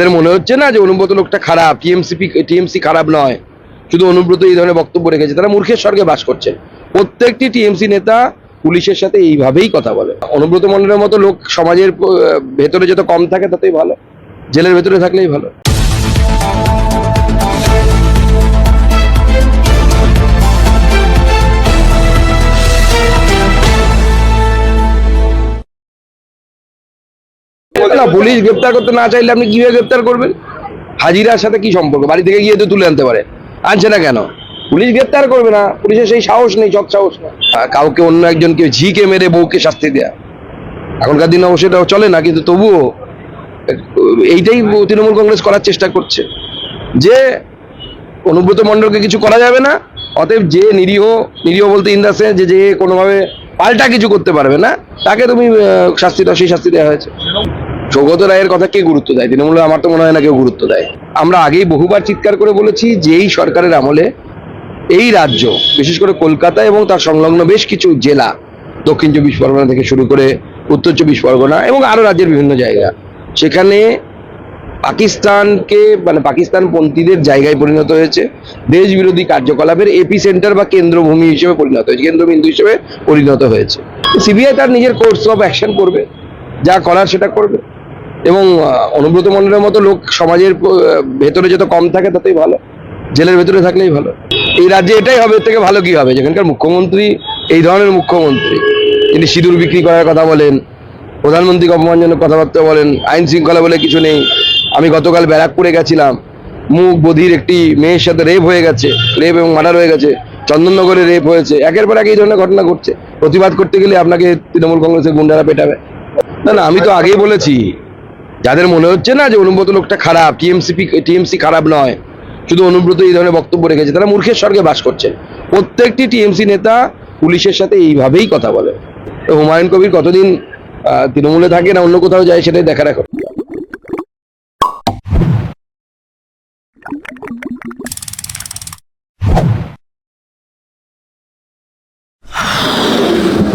তাদের মনে হচ্ছে না যে অনুব্রত লোকটা খারাপ, টিএমসিপি, টিএমসি খারাপ নয়। শুধু অনুব্রত এই ধরনের বক্তব্য রেখেছে। তারা মূর্খের স্বর্গে বাস করছে প্রত্যেকটি টিএমসি নেতা পুলিশের সাথে এইভাবেই কথা বলে। অনুব্রত মন্ডলের মতো লোক সমাজের ভেতরে যত কম থাকে, ততই ভালো। জেলের ভেতরে থাকলেই ভালো। না পুলিশ গ্রেপ্তার করতে না চাইলে আপনি কীভাবে গ্রেপ্তার করবেন? হাজিরার সাথে কি সম্পর্ক? বাড়ি থেকে গিয়ে তো তুলে আনতে পারে। আনছে না কেন? পুলিশ গ্রেপ্তার করবে না। পুলিশের সেই সাহস নেই সব সাহস না কাউকে অন্য একজনকে ঝিকে মেরে বউকে শাস্তি দেয়া। এখনকার দিন অবশ্যই এটা চলে না কিন্তু তবুও এইটাই তৃণমূল কংগ্রেস করার চেষ্টা করছে। যে অনুব্রত মণ্ডলকে কিছু করা যাবে না অতএব যে নিরীহ নিরীহ বলতে ইন্দাসে যে যে কোনোভাবে পাল্টা কিছু করতে পারবে না তাকে তুমি আহ, শাস্তি দাও সেই শাস্তি দেওয়া হয়েছে। সৌগত রায়ের কথা কে গুরুত্ব দেয়? তৃণমূলে আমার তো মনে হয় না কেউ গুরুত্ব দেয়। আমরা আগেই বহুবার চিৎকার করে বলেছি যে এই সরকারের আমলে এই রাজ্য, বিশেষ করে কলকাতা এবং তার সংলগ্ন বেশ কিছু জেলা, দক্ষিণ চব্বিশ পরগনা থেকে শুরু করে উত্তর চব্বিশ পরগনা এবং আরও রাজ্যের বিভিন্ন জায়গা, সেখানে পাকিস্তানকে মানে পাকিস্তান পন্থীদের জায়গায় পরিণত হয়েছে। দেশ বিরোধী কার্যকলাপের এপি সেন্টার বা কেন্দ্রভূমি হিসেবে পরিণত হয়েছে, কেন্দ্রবিন্দু হিসেবে পরিণত হয়েছে। সিবিআই তার নিজের কোর্স অফ অ্যাকশন করবে, যা করার সেটা করবে। এবং অনুব্রত মন্ডলের মতো লোক সমাজের ভেতরে যত কম থাকে ততই ভালো। জেলের ভেতরে থাকলেই ভালো। এই রাজ্যে এটাই হবে, এর থেকে ভালো কি হবে? যেখানকার মুখ্যমন্ত্রী এই ধরনের মুখ্যমন্ত্রী। তিনি সিঁদুর বিক্রি করার কথা বলেন প্রধানমন্ত্রীকে অপমানজনক কথাবার্তা বলেন, আইন শৃঙ্খলা বলে কিছু নেই। আমি গতকাল ব্যারাকপুরে গেছিলাম। মুখ বধির একটি মেয়ের সাথে রেপ হয়ে গেছে। রেপ এবং মার্ডার হয়ে গেছে। চন্দননগরে রেপ হয়েছে। একের পর এক এই ধরনের ঘটনা ঘটছে। প্রতিবাদ করতে গেলে আপনাকে তৃণমূল কংগ্রেসের গুন্ডারা পেটাবে। না না, আমি তো আগেই বলেছি যাদের মনে হচ্ছে না যে অনুব্রত লোকটা খারাপ, টিএমসিপি, টিএমসি খারাপ নয়, শুধু অনুব্রত এই ধরনের বক্তব্য রেখেছে, তারা মূর্খের স্বর্গে বাস করছে প্রত্যেকটি টিএমসি নেতা পুলিশের সাথে এইভাবেই কথা বলে। হুমায়ুন কবির কতদিন তৃণমূলে থাকে না অন্য কোথাও যায় সেটাই দেখা রাখো। you